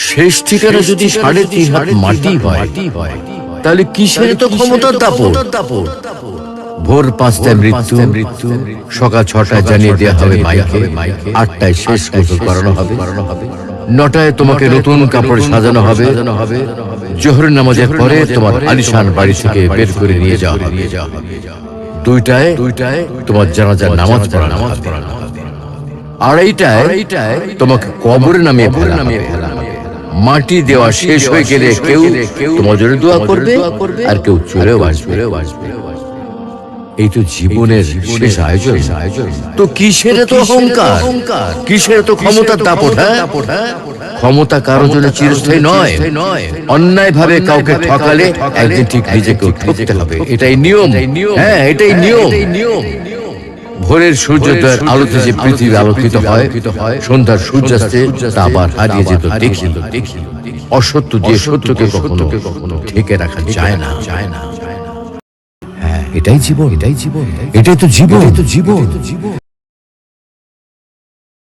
শেষ ঠিকানা যদি সাড়ে তিন হাত মাটি হয় তাহলে কিসের তো ক্ষমতার দাপট? ভোর পাঁচটায় মৃত্যু মৃত্যু সকাল ছটায় জানিয়ে দেওয়া হবে মাইকে আটটায় শেষ গোসল করানো হবে নটায় তোমাকে নতুন কাপড় সাজানো হবে জোহর নামাজের পরে তোমার আলিশান বাড়ি থেকে বের করে নিয়ে যাওয়া হবে। দুইটায় দুইটায় তোমার জানাজার নামাজ পড়ানো নামাজ পড়ানো হবে। আড়াইটায় তোমাকে কবরে নামিয়ে নামিয়ে ফেলা মাটি দেওয়া শেষ হয়ে গেলে কেউ তোমার জন্য দোয়া করবে আর কেউ চলেও আসবে এই তো জীবনের শেষ আয়োজন। তো কিসের তো অহংকার? কিসের তো ক্ষমতার দাপট হ্যাঁ? ক্ষমতা কারোর জন্য চিরস্থায়ী নয়। অন্যায় ভাবে কাউকে ঠকালে একদিন ঠিক নিজেকে ঠকতে হবে। এটাই নিয়ম। হ্যাঁ এটাই নিয়ম। নিয়ম। ভোরের সূর্যোদয়ের আলোতে যে পৃথিবী আলোকিত হয় সন্ধ্যার সূর্যাস্তে তা আবার হারিয়ে যেত দেখি। অসত্য দিয়ে সত্যকে কখনো কখনো ঠেকে রাখা যায় না। যায় না। হ্যাঁ এটাই জীবন। এটাই জীবন। এটাই তো জীবন। তো জীবন।